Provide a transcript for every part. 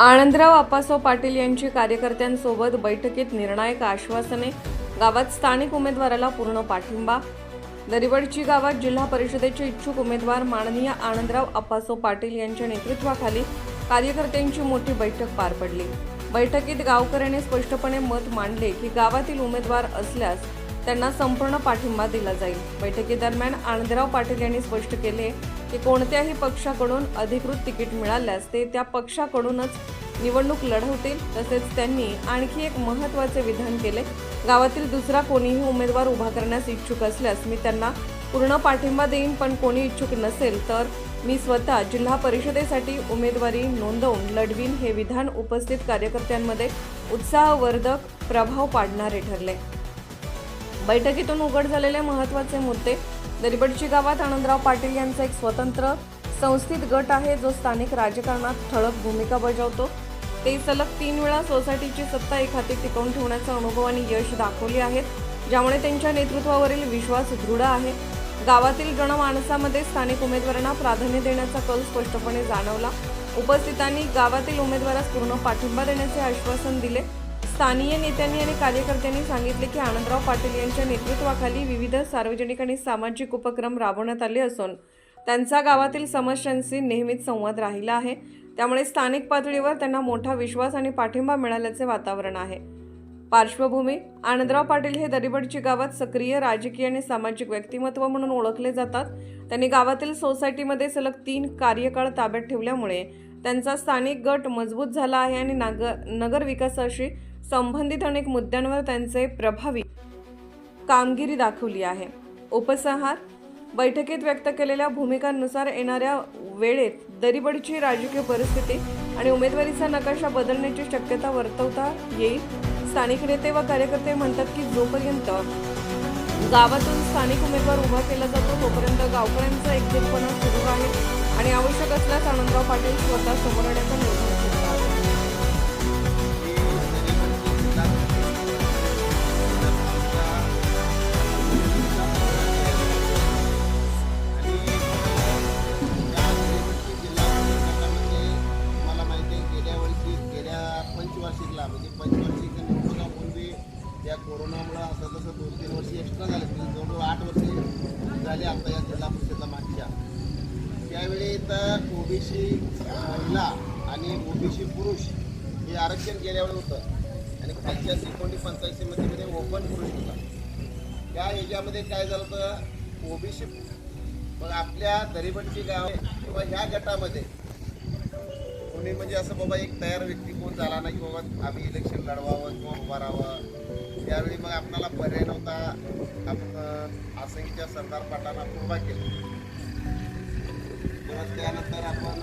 आनंदराव आप्पासाव पाटील यांची कार्यकर्त्यांसोबत बैठकीत निर्णायक आश्वासने गावात स्थानिक उमेदवाराला पूर्ण पाठिंबा. दरिवडची गावात जिल्हा परिषदेचे इच्छुक उमेदवार माननीय आनंदराव अप्पासो पाटील यांच्या नेतृत्वाखाली कार्यकर्त्यांची मोठी बैठक पार पडली. बैठकीत गावकऱ्यांनी स्पष्टपणे मत मांडले की गावातील उमेदवार असल्यास त्यांना संपूर्ण पाठिंबा दिला जाईल. बैठकीदरम्यान आनंदराव पाटील यांनी स्पष्ट केले की कोणत्याही पक्षाकडून अधिकृत तिकीट मिळाल्यास ते त्या पक्षाकडूनच निवडणूक लढवतील. तसेच त्यांनी आणखी एक महत्त्वाचे विधान केले. गावातील दुसरा कोणीही उमेदवार उभा करण्यास इच्छुक असल्यास मी त्यांना पूर्ण पाठिंबा देईन पण कोणी इच्छुक नसेल तर मी स्वतः जिल्हा परिषदेसाठी उमेदवारी नोंदवून लढवीन हे विधान उपस्थित कार्यकर्त्यांमध्ये उत्साहवर्धक प्रभाव पाडणारे ठरले. बैठकीतून उघड झालेले महत्त्वाचे मुद्दे. दरिबडची गावात आनंदराव पाटील यांचा एक स्वतंत्र संस्थित गट आहे जो स्थानिक राजकारणात ठळक भूमिका बजावतो. ते सलग तीन वेळा सोसायटीची सत्ता एक हाती टिकवून ठेवण्याचा अनुभव आणि यश दाखवले आहेत ज्यामुळे त्यांच्या नेतृत्वावरील विश्वास दृढ आहे. गावातील जनमानसामध्ये स्थानिक उमेदवारांना प्राधान्य देण्याचा कल स्पष्टपणे जाणवला. उपस्थितांनी गावातील उमेदवारास पूर्ण पाठिंबा देण्याचे आश्वासन दिले. स्थानीय नेत्यांनी आणि कार्यकर्त्यांनी सांगितले की आनंदराव पाटील यांच्या नेतृत्वाखाली विविध सार्वजनिक आणि सामाजिक उपक्रम राबवण्यात आले असून त्यांचा गावातील समस्यांशी नेहमीच संवाद राहिला आहे. त्यामुळे स्थानिक पातळीवर त्यांना मोठा विश्वास आणि पाठिंबा मिळाल्याचे वातावरण आहे. पार्श्वभूमी आनंदराव पाटील हे दरिबडची गावात सक्रिय राजकीय आणि सामाजिक व्यक्तिमत्व म्हणून ओळखले जातात. त्यांनी गावातील सोसायटीमध्ये सलग तीन कार्यकाळ ताब्यात ठेवल्यामुळे त्यांचा स्थानिक गट मजबूत झाला आहे आणि नाग नगर विकासाशी संबंधित अनेक मुद्द्यांवर त्यांचे प्रभावी कामगिरी दाखवली आहे. उपसंहार बैठकीत व्यक्त केलेल्या भूमिकांनुसार येणाऱ्या वेळेत दरीबडीची राजकीय परिस्थिती आणि उमेदवारीचा नकाशा बदलण्याची शक्यता वर्तवता येईल. स्थानिक नेते व कार्यकर्ते म्हणतात की जोपर्यंत गावातून स्थानिक उमेदवार उभा केला जातो तोपर्यंत गावकऱ्यांचा एकजुटपणा सुरू आहे आणि आवश्यक असल्यास आनंदराव पाटील स्वतः समोर या जिल्हा परिषदला मागच्या. त्यावेळी तर ओबीसी महिला आणि ओबीसी पुरुष हे आरक्षण गेल्यावर होतं. आणि खालच्या एकोणीस पंचायत समितीमध्ये ओपन पुरुष होता. त्या ह्याच्यामध्ये काय झालं होतं? ओबीसी मग आपल्या दरिबटची गाव किंवा ह्या गटामध्ये कोणी म्हणजे असं बाबा एक तयार व्यक्ती कोण झाला नाही की बाबा आम्ही इलेक्शन लढवावं किंवा उभा राहावं? त्यावेळी मग आपल्याला पर्याय नव्हता. आपण आसंगीच्या सरदार पाटाला उभा केला. परत त्यानंतर आपण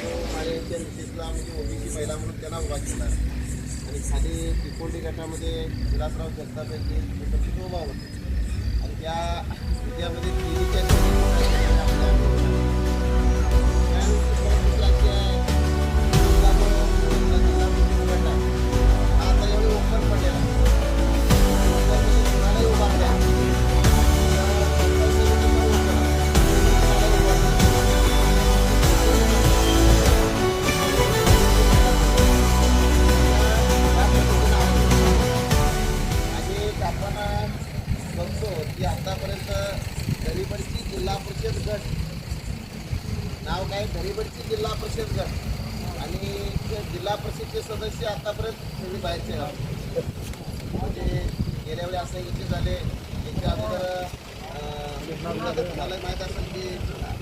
तो माझ्या मिसेसला म्हणजे ओबीसी महिला म्हणून त्यांना उभा केला. आणि खाली तिकोंडी गटामध्ये विलासराव जगताप यांनी उभा होते. गेल्या असं इथे झाले. इथे अगोदर तुम्हाला माहीत असेल की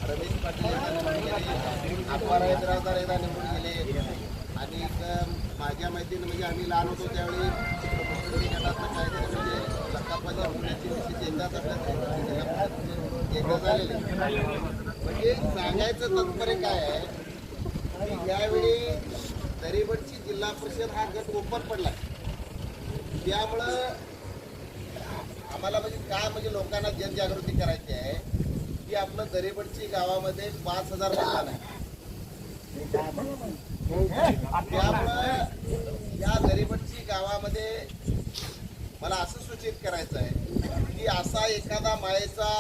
रमेश पाटील एकदा निवडून अकबार हैदराबाद एकदा निवडून गेले. आणि माझ्या माहितीनं म्हणजे आम्ही लहान होतो त्यावेळी मुस्लिम काहीतरी म्हणजे लक्कापाच्या मुलाची निश्चित एकदाच आपल्या एकदा झालेले. म्हणजे सांगायचं तात्पर्य काय आहे की यावेळी दरेवडची जिल्हा परिषद हा गट ओपन पडला त्यामुळं आम्हाला म्हणजे काय म्हणजे लोकांना जनजागृती करायची आहे? की आपलं गरीबडची गावामध्ये पाच हजार मतदान आहे त्यामुळं या गरीबडची गावामध्ये मला असं सूचित करायचं आहे की असा एखादा मायेचा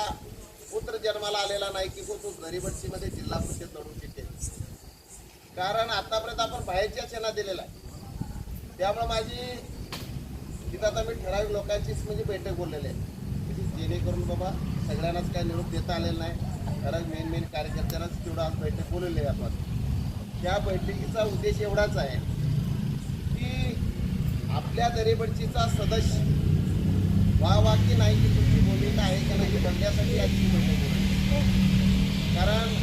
पुत्र जन्माला आलेला नाही की तो दरेबडची मध्ये जिल्हा परिषद लढू शकेल कारण आतापर्यंत आपण बाहेरच्या सेना दिलेला आहे त्यामुळे माझी तिथं आता मी ठराविक लोकांचीच म्हणजे बैठक बोललेली आहे. जेणेकरून बाबा सगळ्यांनाच काय निरोप देता आलेला नाही. खरंच मेन मेन कार्यकर्त्यांनाच तेवढं आज बैठक बोललेली आहे आपण. त्या बैठकीचा उद्देश एवढाच आहे की आपल्या दरेबडचीचा सदस्य वा वा की नाही की तुमची भूमिका आहे का नाही बनण्यासाठी आजची बैठक कारण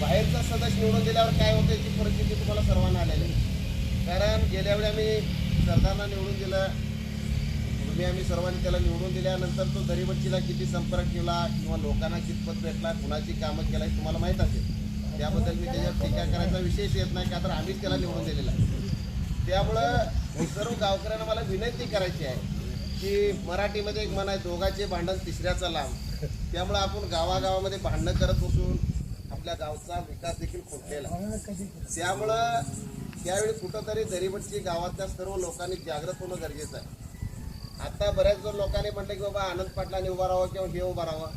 बाहेरचा सदस्य निवडून दिल्यावर काय होतं याची परिस्थिती तुम्हाला सर्वांना आलेली. आहे. कारण गेल्या वेळी आम्ही सरदारांना निवडून दिलं. तुम्ही आम्ही सर्वांनी त्याला निवडून दिल्यानंतर तो दरीबच्चीला किती संपर्क केला किंवा लोकांना कितपत भेटला कुणाची कामं केला हे तुम्हाला माहीत असेल. त्याबद्दल मी त्याच्यावर टीका करायचा विशेष येत नाही का तर आम्हीच त्याला निवडून दिलेला आहे. त्यामुळं सर्व गावकऱ्यांना मला विनंती करायची आहे की मराठीमध्ये एक म्हण आहे दोघाचे भांडण तिसऱ्याचा लांब. त्यामुळं आपण गावागावामध्ये भांडणं करत बसून आपल्या गावचा विकास देखील खोटलेला त्यामुळं त्यावेळी कुठंतरी दरीबटची गावातल्या सर्व लोकांनी जागृत होणं गरजेचं आहे. आता बऱ्याच जर लोकांनी म्हटलं की बाबा आनंद पाटलाने उभा राहावं किंवा हे उभा राहावं.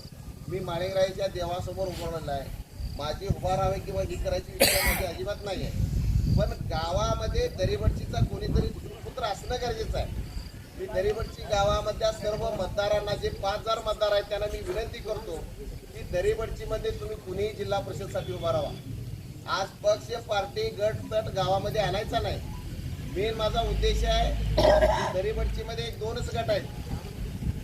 मी माळेगराईच्या देवासमोर उभं राहिलं आहे. माझी उभा राहावे किंवा ही करायची माझी अजिबात नाही आहे पण गावामध्ये दरीबटचीचा कोणीतरी पुत्र असणं गरजेचं आहे. मी दरीबटची गावामधल्या सर्व मतदारांना जे पाच हजार मतदार आहेत त्यांना मी विनंती करतो की दरीबटचीमध्ये तुम्ही कुणीही जिल्हा परिषदसाठी उभा राहा. आज पक्ष पार्टी गट तट गावामध्ये आणायचा नाही. मेन माझा उद्देश आहे दरीबडचीमध्ये दरीबटचीमध्ये एक दोनच गट आहेत.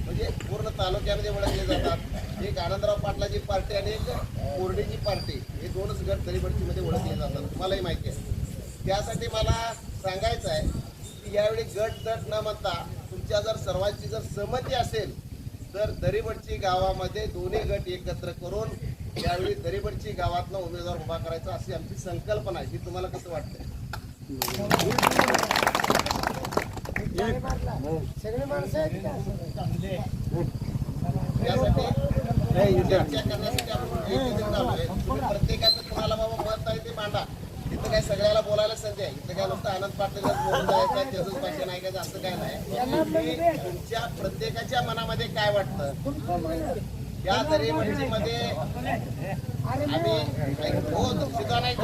म्हणजे पूर्ण तालुक्यामध्ये ओळखले जातात. एक आनंदराव पाटलाची पार्टी आणि एक कोरडेची पार्टी. हे दोनच गट दरीबडचीमध्ये ओळखले जातात. तुम्हालाही माहिती आहे. त्यासाठी मला सांगायचं आहे की यावेळी गट तट न म्हणता तुमच्या जर सर्वांची जर सहमती असेल तर दरीबडची गावामध्ये दोन्ही गट एकत्र करून यावेळी दरीबडची गावातनं उमेदवार उभा करायचा अशी आमची संकल्पना आहे. ही तुम्हाला कसं वाटतं का? प्रत्येकाचं तुम्हाला बाबा मत आहे ते मांडा. इथं काय सगळ्याला बोलायला संधी आहे. इथं काय नुसतं आनंद पाटीलच बोलून जायचं त्याचंच भाषण ऐकायचं असं काय नाही. की तुमच्या प्रत्येकाच्या मनामध्ये काय वाटतं? या दरीबंदीमध्ये आम्ही हो सुद्धा नाही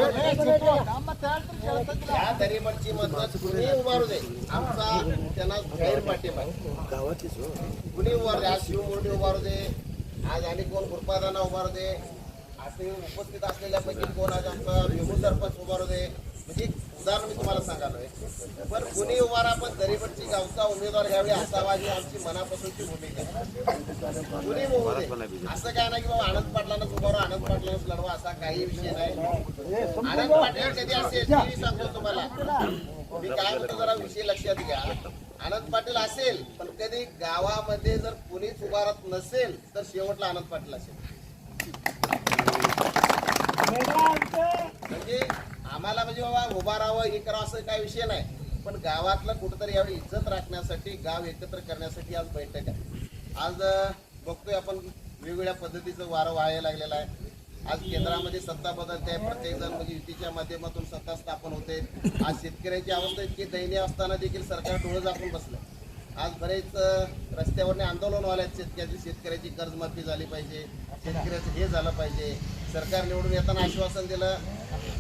या दरीबंदची मधनं कुणी उभारू दे. आमचा त्यांना जाहीर पाठिंबा. आहे. कुणी उभारू दे. आज शिवमुरडी उभारू दे. आज आणि कोण गुरुपादाना उभारू दे. असे उपस्थित असलेल्यापैकी कोण आज आमचा विभू सरपंच उभारू दे. म्हणजे उदाहरण मी तुम्हाला सांगालोय. पण कुणी उभारा पण दरीबटची गावचा उमेदवार घ्यावी असावा ही आमची मनापासूनची भूमिका कुणी उभं असं काय नाही की बाबा आनंद पाटलांनाच उभारा आनंद पाटलांनाच लढवा असा काही विषय नाही. आनंद पाटील कधी असेल मी सांगतो तुम्हाला. मी काय म्हणतो जरा विषय लक्षात घ्या. आनंद पाटील असेल पण कधी गावामध्ये जर कुणीच उभारत नसेल तर शेवटला आनंद पाटील असेल. म्हणजे आम्हाला म्हणजे बाबा उभा राहावं हे करावं असं काही विषय नाही. पण गावातलं कुठंतरी यावेळी इज्जत राखण्यासाठी गाव एकत्र करण्यासाठी आज बैठक आहे. आज बघतोय आपण वेगवेगळ्या पद्धतीचं वारं व्हायला लागलेलं आहे. आज केंद्रामध्ये सत्ता बदलते आहे. प्रत्येक जण म्हणजे युतीच्या माध्यमातून सत्ता स्थापन होते. आज शेतकऱ्यांची अवस्था इतकी दयनीय असताना देखील सरकार डोळं झाकून बसलं. आज बरेच रस्त्यावरने आंदोलन व्हायला आहेत. शेतकऱ्याची शेतकऱ्याची कर्जमाफी झाली पाहिजे. शेतकऱ्याचं हे झालं पाहिजे. सरकार निवडून येताना आश्वासन दिलं.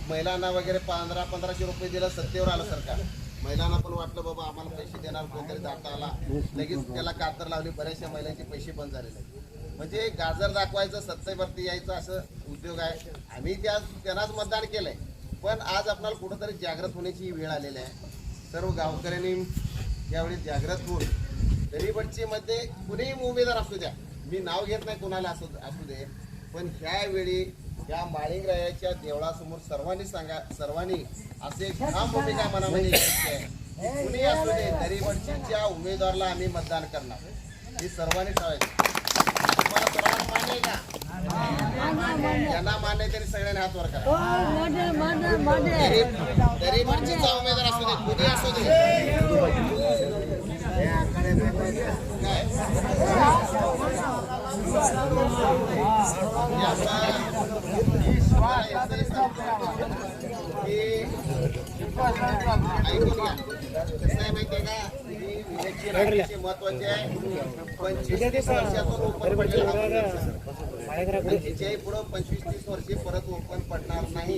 महिलांना वगैरे पंधरा पंधराशे रुपये दिलं सत्तेवर आलं सरकार. महिलांना पण वाटलं बाबा आम्हाला पैसे देणार कोणतरी जाता आला. लगेच त्याला कातर लावली बऱ्याचशा महिलांचे पैसे बंद झालेले म्हणजे गाजर दाखवायचं सत्तेवरती यायचं असं उद्योग आहे. आम्ही त्या त्यांनाच मतदान केलंय. पण आज आपल्याला कुठंतरी जागृत होण्याची वेळ आलेली आहे. सर्व गावकऱ्यांनी यावेळी जागृत होऊन गरीबडची मध्ये कुणीही उमेदवार असू द्या. मी नाव घेत नाही कुणाला असू असू दे. पण ह्यावेळी या माळिंगरायाच्या देवळासमोर सर्वांनी सांगा सर्वांनी असे ठाम भूमिका मनामध्ये घ्यायची आहे. कुणी असू दे गरीबडच्या उमेदवाराला आम्ही मतदान करणार. हे सर्वांनी ठरवायचं तुम्हाला सर्वांना मान्य आहे का? ज्यांना मान्य त्यांनी सगळ्यांनी हात वर करा. हो. गरीब गरीबडचीचा उमेदवार असू दे कुणी असू दे. महत्त्वाचे आहे पंचवीस तीस वर्षातून ओपन पडलेला हा पक्ष. आणि पुढं पंचवीस तीस वर्षे परत ओपन पडणार नाही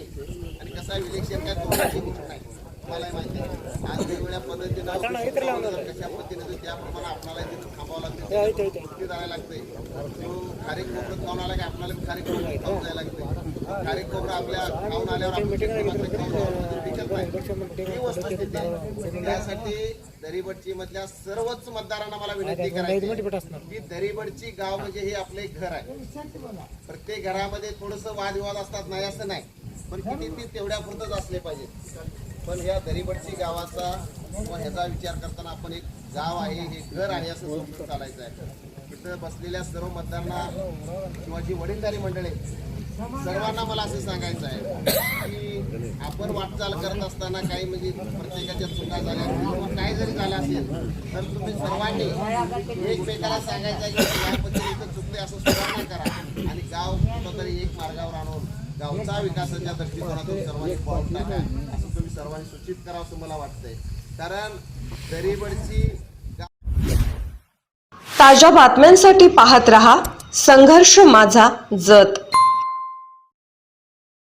आणि कसं आहे इलेक्शन काय तोंडाची गोष्ट नाही तुम्हाला माहिती आहे. आज वेगवेगळ्या पद्धतीनं जर कशा पद्धतीने तर त्याप्रमाणे आपल्याला तिथं थांबावं लागतं. कुठे जायला लागतंय. जो खारीक खोबरं खाऊन आला की आपल्याला खारीक खोबरं खाऊन जायला लागतंय. खारीक खोबरं आपल्या खाऊन आल्यावर ही वस्तुस्थिती आहे. त्यासाठी दरीबडची मधल्या सर्वच मतदारांना मला विनंती करायची की दरीबडची गाव म्हणजे हे आपलं एक घर आहे. प्रत्येक घरामध्ये थोडस वादविवाद असतात नाही असं नाही. पण किती ते तेवढ्या पुरतच असले पाहिजे पण ह्या दरीबडची गावाचा किंवा ह्याचा विचार करताना आपण एक गाव आहे हे घर आहे असं समजून चालायचं आहे. इथं बसलेल्या सर्व मतदारांना किंवा जी वडीलधारी मंडळी सर्वांना मला असं सांगायचं आहे की आपण वाटचाल करत असताना काही म्हणजे प्रत्येकाच्या चुका झाल्या किंवा काही जरी झालं असेल तर तुम्ही सर्वांनी एकमेकाला सांगायचं आहे की पद्धती इथं चुकले असं सुधारणा करा आणि गाव कुठंतरी एक मार्गावर आणून गावचा विकासाच्या दृष्टिकोनातून सर्वांनी पाऊल टाका. सर्वांनी सूचित करावं असं मला वाटतंय. कारण दरीबडची ताज्या बातम्यांसाठी पाहत रहा संघर्ष माझा जत.